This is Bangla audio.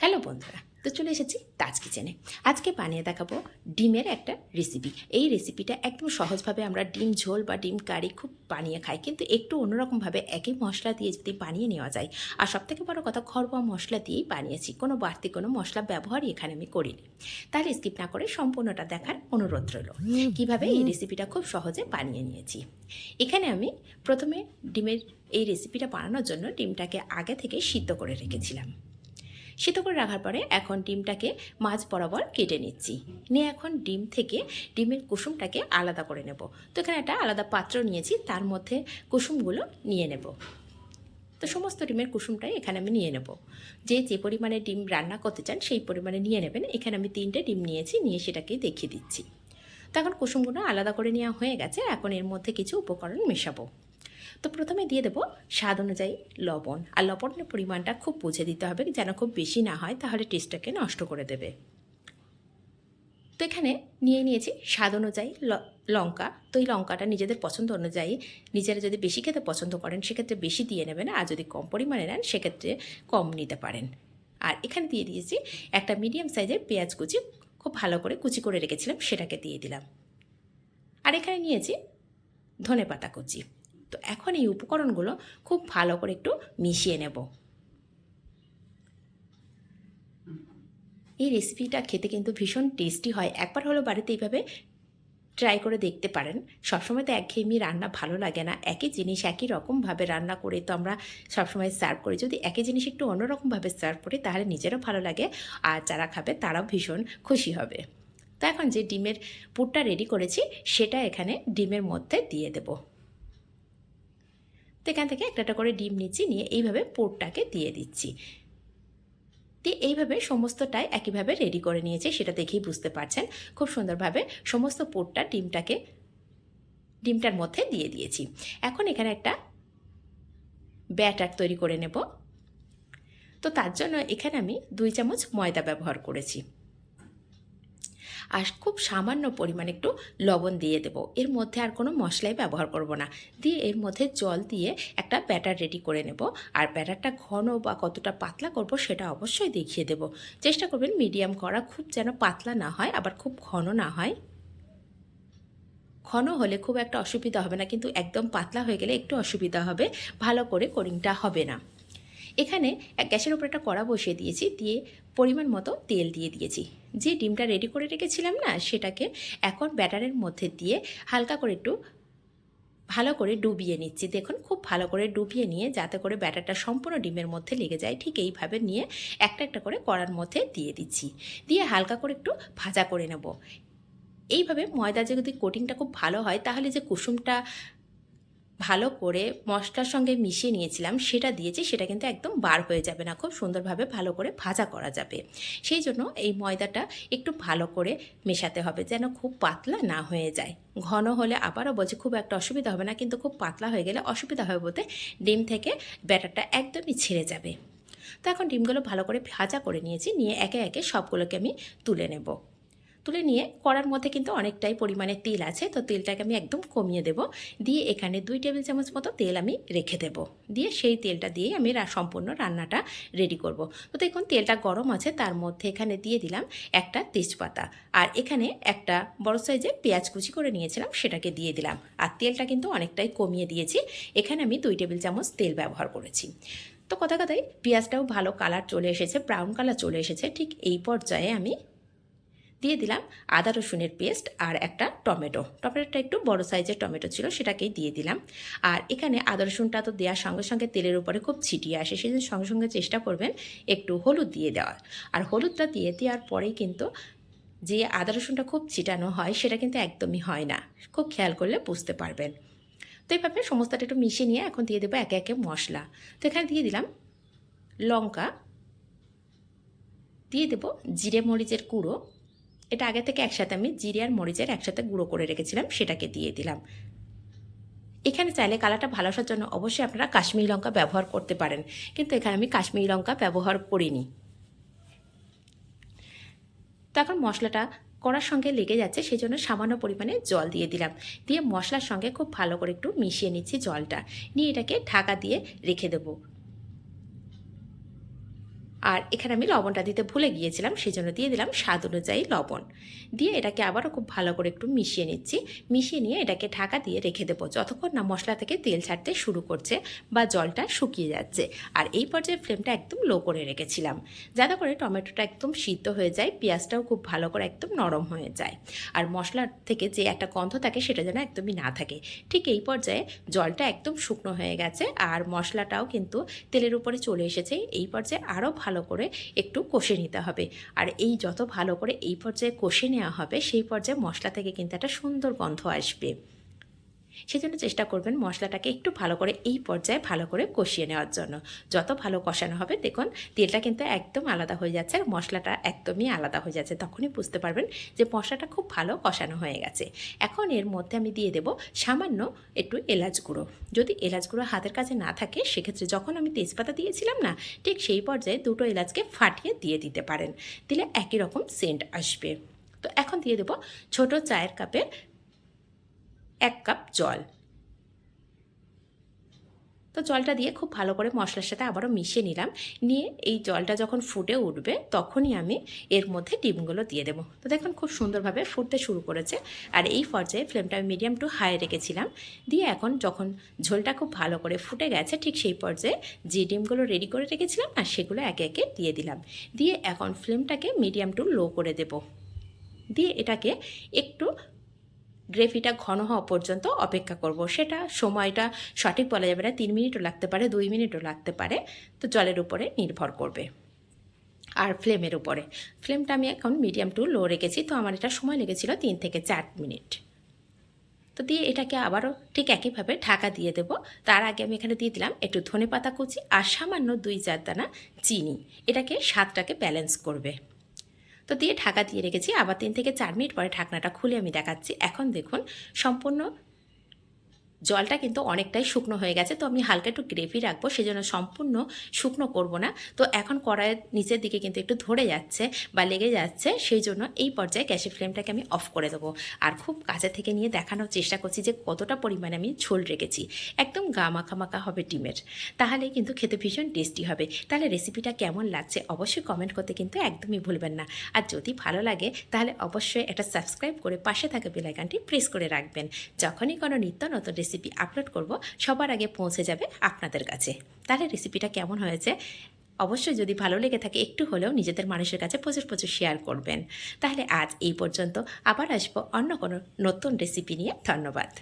হ্যালো বন্ধুরা, তো চলে এসেছি তাজ কিচেনে আজকে বানিয়ে দেখাবো ডিমের একটা রেসিপি এই রেসিপিটা একদম সহজভাবে আমরা ডিম ঝোল বা ডিম কারি খুব বানিয়ে খাই, কিন্তু একটু অন্যরকমভাবে একই মশলা দিয়ে যদি বানিয়ে নেওয়া যায়, আর সবথেকে বড় কথা ঘরোয়া মশলা দিয়েই বানিয়েছি, কোনো বাড়তি কোনো মশলা ব্যবহারই এখানে আমি করিনি। তাহলে স্কিপ না করে সম্পূর্ণটা দেখার অনুরোধ রইল। কীভাবে এই রেসিপিটা খুব সহজে বানিয়ে নিয়েছি? এখানে আমি প্রথমে ডিমের এই রেসিপিটা বানানোর জন্য ডিমটাকে আগে থেকে সিদ্ধ করে রেখেছিলাম। সিদ্ধ করে রাখার পরে এখন ডিমটাকে মাছ বরাবর কেটে নিচ্ছি। নিয়ে এখন ডিম থেকে ডিমের কুসুমটাকে আলাদা করে নেব। তো এখানে একটা আলাদা পাত্র নিয়েছি, তার মধ্যে কুসুমগুলো নিয়ে নেব। তো সমস্ত ডিমের কুসুমটাই এখানে আমি নিয়ে নেব। যে যে পরিমাণে ডিম রান্না করতে চান, সেই পরিমাণে নিয়ে নেবেন। এখানে আমি তিনটে ডিম নিয়েছি, নিয়ে সেটাকে দেখিয়ে দিচ্ছি। তো এখন কুসুমগুলো আলাদা করে নেওয়া হয়ে গেছে। এখন এর মধ্যে কিছু উপকরণ মেশাবো। তো প্রথমে দিয়ে দেবো স্বাদ অনুযায়ী লবণ। আর লবণের পরিমাণটা খুব বুঝে দিতে হবে, যেন খুব বেশি না হয়, তাহলে টেস্টটাকে নষ্ট করে দেবে। তো এখানে নিয়ে নিয়েছি স্বাদ অনুযায়ী লঙ্কা। তো এই লঙ্কাটা নিজেদের পছন্দ অনুযায়ী নিজেরা যদি বেশি খেতে পছন্দ করেন, সেক্ষেত্রে বেশি দিয়ে নেবেন, আর যদি কম পরিমাণে নেন, সেক্ষেত্রে কম নিতে পারেন। আর এখানে দিয়ে দিয়েছি একটা মিডিয়াম সাইজের পেঁয়াজ কুচি, খুব ভালো করে কুচি করে রেখেছিলাম, সেটাকে দিয়ে দিলাম। আর এখানে নিয়েছি ধনে পাতা কুচি। তো এখন এই উপকরণগুলো খুব ভালো করে একটু মিশিয়ে নেব। এই রেসিপিটা খেতে কিন্তু ভীষণ টেস্টি হয়। একবার হলো বাড়িতে এইভাবে ট্রাই করে দেখতে পারেন। সবসময় তো একঘেয়েমি রান্না ভালো লাগে না। একই জিনিস একই রকমভাবে রান্না করে তো আমরা সবসময় সার্ভ করি। যদি একই জিনিস একটু অন্যরকমভাবে সার্ভ করি, তাহলে নিজেরও ভালো লাগে আর যারা খাবে তারাও ভীষণ খুশি হবে। তো এখন যে ডিমের পুরটা রেডি করেছি, সেটা এখানে ডিমের মধ্যে দিয়ে দেবো। তো এখান থেকে একটা করে ডিম নিচ্ছি নিয়ে এইভাবে পোরটাকে দিয়ে দিচ্ছি। দিয়ে এইভাবে সমস্তটাই একইভাবে রেডি করে নিয়েছি, সেটা দেখেই বুঝতে পারছেন। খুব সুন্দরভাবে সমস্ত পোরটা ডিমটাকে, ডিমটার মধ্যে দিয়ে দিয়েছি। এখন এখানে একটা ব্যাটার তৈরি করে নেব। তো তার জন্য এখানে আমি দুই চামচ ময়দা ব্যবহার করেছি। আর খুব সামান্য পরিমাণে একটু লবণ দিয়ে দেবো। এর মধ্যে আর কোনো মশলাই ব্যবহার করব না। দিয়ে এর মধ্যে জল দিয়ে একটা ব্যাটার রেডি করে নেব। আর ব্যাটারটা ঘন বা কতটা পাতলা করব সেটা অবশ্যই দেখিয়ে দেব। চেষ্টা করবেন মিডিয়াম করা, খুব যেন পাতলা না হয়, আবার খুব ঘন না হয়। ঘন হলে খুব একটা অসুবিধা হবে না, কিন্তু একদম পাতলা হয়ে গেলে একটু অসুবিধা হবে। ভালো করে কোরিংটা হবে না। এখানে এক গ্যাসের উপর একটা কড়া বসিয়ে দিয়েছি, দিয়ে পরিমাণ মতো তেল দিয়ে দিয়েছি। যে ডিমটা রেডি করে রেখেছিলাম না, সেটাকে এখন ব্যাটারের মধ্যে দিয়ে হালকা করে একটু ভালো করে ডুবিয়ে নিচ্ছি। দেখুন, খুব ভালো করে ডুবিয়ে নিয়ে যাতে করে ব্যাটারটা সম্পূর্ণ ডিমের মধ্যে লেগে যায়, ঠিক এইভাবে নিয়ে একটা একটা করে কড়ার মধ্যে দিয়ে দিচ্ছি। দিয়ে হালকা করে একটু ভাজা করে নেব। এইভাবে ময়দা যদি কোটিংটা খুব ভালো হয়, তাহলে যে কুসুমটা ভালো করে মশলার সঙ্গে মিশিয়ে নিয়েছিলাম, সেটা দিয়েছি, সেটা কিন্তু একদম বার হয়ে যাবে না, খুব সুন্দরভাবে ভালো করে ভাজা করা যাবে। সেই জন্য এই ময়দাটা একটু ভালো করে মেশাতে হবে যেন খুব পাতলা না হয়ে যায়। ঘন হলে আবারও বলছি, খুব একটা অসুবিধা হবে না, কিন্তু খুব পাতলা হয়ে গেলে অসুবিধা হবে বলতে ডিম থেকে ব্যাটারটা একদমই ছিঁড়ে যাবে। তো এখন ডিমগুলো ভালো করে ভাজা করে নিয়েছি, নিয়ে একে একে সবগুলোকে আমি তুলে নেব। তুলে নিয়ে কড়ার মধ্যে কিন্তু অনেকটাই পরিমাণে তেল আছে, তো তেলটাকে আমি একদম কমিয়ে দেব। দিয়ে এখানে দুই টেবিল চামচ মতো তেল আমি রেখে দেব। দিয়ে সেই তেলটা দিয়ে আমি সম্পূর্ণ রান্নাটা রেডি করব। তো দেখুন, তেলটা গরম আছে, তার মধ্যে এখানে দিয়ে দিলাম একটা তেজপাতা। আর এখানে একটা বড় সাইজের পেঁয়াজ কুচি করে নিয়েছিলাম, সেটাকে দিয়ে দিলাম। আর তেলটা কিন্তু অনেকটাই কমিয়ে দিয়েছি। এখানে আমি দুই টেবিল চামচ তেল ব্যবহার করেছি। তো কথা কথাই, পেঁয়াজটাও ভালো কালার চলে এসেছে ব্রাউন কালার চলে এসেছে, ঠিক এই পর্যায়ে আমি দিয়ে দিলাম আদা রসুনের পেস্ট আর একটা টমেটো। টমেটোটা একটু বড় সাইজের টমেটো ছিল, সেটাকেই দিয়ে দিলাম। আর এখানে আদা রসুনটা তো দেওয়ার সঙ্গে সঙ্গে তেলের উপরে খুব ছিটিয়ে আসে সেই জন্য সঙ্গে সঙ্গে চেষ্টা করবেন একটু হলুদ দিয়ে দেওয়ার। আর হলুদটা দিয়ে দেওয়ার পরেই কিন্তু যে আদা রসুনটা খুব ছিটানো হয়, সেটা কিন্তু একদমই হয় না। খুব খেয়াল করলে বুঝতে পারবেন। তো এইভাবে সমস্তটা একটু মিশিয়ে নিয়ে এখন দিয়ে দেবো একে একে মশলা। তো এখানে দিয়ে দিলাম লঙ্কা। দিয়ে দেবো জিরে মরিচের গুঁড়ো এটা আগে থেকে একসাথে আমি জিরে আর মরিচের একসাথে গুঁড়ো করে রেখেছিলাম, সেটাকে দিয়ে দিলাম। এখানে চাইলে কালারটা ভালো আসার জন্য অবশ্যই আপনারা কাশ্মীরি লঙ্কা ব্যবহার করতে পারেন, কিন্তু এখানে আমি কাশ্মীরি লঙ্কা ব্যবহার করিনি। তো এখন মশলাটা কড়ার সঙ্গে লেগে যাচ্ছে সেই জন্য সামান্য পরিমাণে জল দিয়ে দিলাম। দিয়ে মশলার সঙ্গে খুব ভালো করে একটু মিশিয়ে নিচ্ছি জলটা। নিয়ে এটাকে ঢাকা দিয়ে রেখে দেবো। আর এখানে আমি লবণটা দিতে ভুলে গিয়েছিলাম সেই জন্য দিয়ে দিলাম স্বাদ অনুযায়ী লবণ। দিয়ে এটাকে আবারও খুব ভালো করে একটু মিশিয়ে নিচ্ছি। মিশিয়ে নিয়ে এটাকে ঢাকা দিয়ে রেখে দেবো। যতক্ষণ না মশলা থেকে তেল ছাড়তে শুরু করছে বা জলটা শুকিয়ে যাচ্ছে। আর এই পর্যায়ে ফ্লেমটা একদম লো করে রেখেছিলাম। যাতে করে টমেটোটা একদম সিদ্ধ হয়ে যায়, পেঁয়াজটাও খুব ভালো করে একদম নরম হয়ে যায়। আর মশলার থেকে যে একটা গন্ধ থাকে, সেটা যেন একদমই না থাকে। ঠিক এই পর্যায়ে জলটা একদম শুকনো হয়ে গেছে, আর মশলাটাও কিন্তু তেলের উপরে চলে এসেছে। এই পর্যায়ে আরও ভালো করে একটু কষে নিতে হবে। আর এই যত ভালো করে এই পর্যায়ে কষে নেওয়া হবে, সেই পর্যায়ে মশলা থেকে কিন্তু একটা সুন্দর গন্ধ আসবে। সেজন্য চেষ্টা করবেন মশলাটাকে একটু ভালো করে এই পর্যায়ে ভালো করে কষিয়ে নেওয়ার জন্য। যত ভালো কষানো হবে, দেখুন, তেলটা কিন্তু একদম আলাদা হয়ে যাচ্ছে আর মশলাটা একদমই আলাদা হয়ে যাচ্ছে। তখনই বুঝতে পারবেন যে মশলাটা খুব ভালো কষানো হয়ে গেছে। এখন এর মধ্যে আমি দিয়ে দেব সামান্য একটু এলাচ গুঁড়ো। যদি এলাচ গুঁড়ো হাতের কাছে না থাকে, সেক্ষেত্রে যখন আমি তেজপাতা দিয়েছিলাম না, ঠিক সেই পর্যায়ে দুটো এলাচকে ফাটিয়ে দিয়ে দিতে পারেন। দিলে একই রকম সেন্ট আসবে। তো এখন দিয়ে দেবো ছোট চায়ের কাপের এক কাপ জল। তো জলটা দিয়ে খুব ভালো করে মশলার সাথে আবারও মিশিয়ে নিলাম। নিয়ে এই জলটা যখন ফুটে উঠবে, তখনই আমি এর মধ্যে ডিমগুলো দিয়ে দেবো। তো দেখুন খুব সুন্দরভাবে ফুটতে শুরু করেছে। আর এই পর্যায়ে ফ্লেমটা আমি মিডিয়াম টু হাই রেখেছিলাম। দিয়ে এখন যখন ঝোলটা খুব ভালো করে ফুটে গেছে, ঠিক সেই পর্যায়ে যে ডিমগুলো রেডি করে রেখেছিলাম না সেগুলো একে একে দিয়ে দিলাম। দিয়ে এখন ফ্লেমটাকে মিডিয়াম টু লো করে দেব। দিয়ে এটাকে একটু গ্রেভিটা ঘন হওয়া পর্যন্ত অপেক্ষা করব। সেটা সময়টা সঠিক বলা যাবে না, তিন মিনিটও লাগতে পারে, দুই মিনিটও লাগতে পারে। তো জলের উপরে নির্ভর করবে। আর ফ্লেমের উপরে। ফ্লেমটা আমি এখন মিডিয়াম টু লো রেখেছি, তো আমার এটা সময় লেগেছিল তিন থেকে চার মিনিট। তো দিয়ে এটাকে আবারও ঠিক একইভাবে ঢাকা দিয়ে দেবো। তার আগে আমি এখানে দিয়ে দিলাম একটু ধনে পাতা কুচি আর সামান্য দুই চার দানা চিনি। এটাকে স্বাদটাকে ব্যালেন্স করবে। তো দিয়ে ঢাকা দিয়ে রেখেছি। আবার তিন থেকে চার মিনিট পরে ঢাকনাটা খুলে আমি দেখাচ্ছি। এখন দেখুন, সম্পূর্ণ জলটা কিন্তু অনেকটাই শুকনো হয়ে গেছে, তো আমি হালকা একটু গ্রেভি রাখব, সেজন্য সম্পূর্ণ শুকনো করব না। তো এখন কড়াইয়ের নিচের দিকে কিন্তু একটু ধরে যাচ্ছে বা লেগে যাচ্ছে, সেই জন্য এই পর্যায়ে গ্যাসের ফ্লেমটাকে আমি অফ করে দেবো। আর খুব কাছে থেকে নিয়ে দেখানোর চেষ্টা করছি যে কতটা পরিমাণে আমি ঝোল রেখেছি। একদম গা মাখা মাখা হবে ডিমের। তাহলে কিন্তু খেতে ভীষণ টেস্টি হবে। তাহলে রেসিপিটা কেমন লাগছে অবশ্যই কমেন্ট করতে কিন্তু একদমই ভুলবেন না। আর যদি ভালো লাগে, তাহলে অবশ্যই একটা সাবস্ক্রাইব করে পাশে থাকা বেলাইকানটি প্রেস করে রাখবেন। যখনই কোনো নিত্য নতুন রেসিপি আপলোড করব, সবার আগে পৌঁছে যাবে আপনাদের কাছে। তাহলে রেসিপিটা কেমন হয়েছে? অবশ্যই যদি ভালো লেগে থাকে, একটু হলেও নিজেদের মানুষের কাছে প্রচুর প্রচুর শেয়ার করবেন। তাহলে আজ এই পর্যন্ত, আবার আসব অন্য কোনো নতুন রেসিপি নিয়ে। ধন্যবাদ।